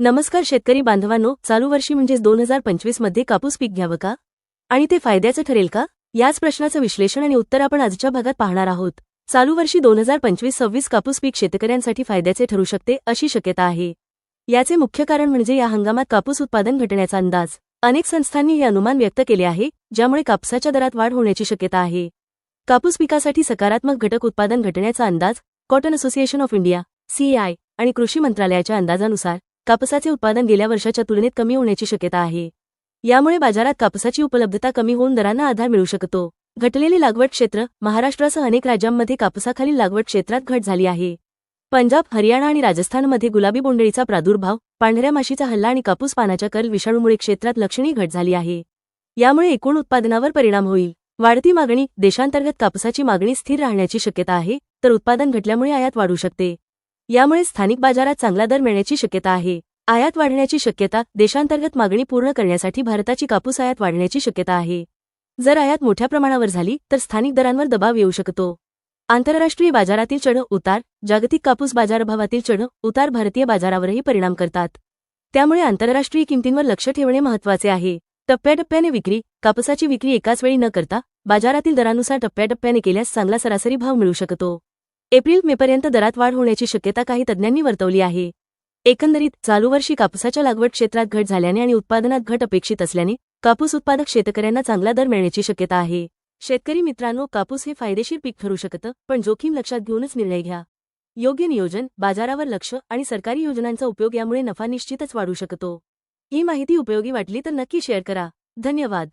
नमस्कार शेतकरी बांधवांनो चालू वर्षी म्हणजेच दोन हजार पंचवीसमध्ये कापूस पीक घ्यावं का? आणि ते फायद्याचं ठरेल का? याच प्रश्नाचं विश्लेषण आणि उत्तर आपण आजच्या भागात पाहणार आहोत. चालू वर्षी दोन हजार पंचवीस सव्वीस कापूस पीक शेतकऱ्यांसाठी फायद्याचे ठरू शकते अशी शक्यता आहे. याचे मुख्य कारण म्हणजे या हंगामात कापूस उत्पादन घटण्याचा अंदाज. अनेक संस्थांनी हे अनुमान व्यक्त केले आहे ज्यामुळे कापसाच्या दरात वाढ होण्याची शक्यता आहे. कापूस पिकासाठी सकारात्मक घटक उत्पादन घटण्याचा अंदाज cotton association of India CI आणि कृषी मंत्रालयाच्या अंदाजानुसार कापसाचे उत्पादन गेल्या वर्षाच्या तुलनेत कमी होण्याची शक्यता आहे. यामुळे बाजारात कापसाची उपलब्धता कमी होऊन दरांना आधार मिळू शकतो. घटलेली लागवड क्षेत्र महाराष्ट्रासह अनेक राज्यांमध्ये कापसाखालील लागवड क्षेत्रात घट झाली आहे. पंजाब हरियाणा आणि राजस्थानमध्ये गुलाबी बोंडळीचा प्रादुर्भाव पांढऱ्या माशीचा हल्ला आणि कापूस पानाच्या कल विषाणूमुळे क्षेत्रात लक्षणीय घट झाली आहे. यामुळे एकूण उत्पादनावर परिणाम होईल. वाढती मागणी देशांतर्गत कापसाची मागणी स्थिर राहण्याची शक्यता आहे तर उत्पादन घटल्यामुळे आयात वाढू शकते. यामुळे स्थानिक बाजारात चांगला दर मिळण्याची शक्यता आहे. आयात वाढण्याची शक्यता देशांतर्गत मागणी पूर्ण करण्यासाठी भारताची कापूस आयात वाढण्याची शक्यता आहे. जर आयात मोठ्या प्रमाणावर झाली तर स्थानिक दरांवर दबाव येऊ शकतो. आंतरराष्ट्रीय बाजारातील चढ उतार जागतिक कापूस बाजारभावातील चढ उतार भारतीय बाजारावरही परिणाम करतात. त्यामुळे आंतरराष्ट्रीय किमतींवर लक्ष ठेवणे महत्त्वाचे आहे. टप्प्याटप्प्याने विक्री कापसाची विक्री एकाच वेळी न करता बाजारातील दरानुसार टप्प्याटप्प्याने केल्यास चांगला सरासरी भाव मिळू शकतो. एप्रिल मेपर्यंत दरात वाढ होण्याची शक्यता काही तज्ज्ञांनी वर्तवली आहे. एकंदरीत चालू वर्षी कापसाच्या लागवड क्षेत्रात घट झाल्याने आणि उत्पादनात घट अपेक्षित असल्याने कापूस उत्पादक शेतकऱ्यांना चांगला दर मिळण्याची शक्यता आहे. शेतकरी मित्रांनो कापूस हे फायदेशीर पीक ठरू शकतं पण जोखीम लक्षात घेऊनच निर्णय घ्या. योग्य नियोजन बाजारावर लक्ष आणि सरकारी योजनांचा उपयोग यामुळे नफा निश्चितच वाढू शकतो. ही माहिती उपयोगी वाटली तर नक्की शेअर करा. धन्यवाद.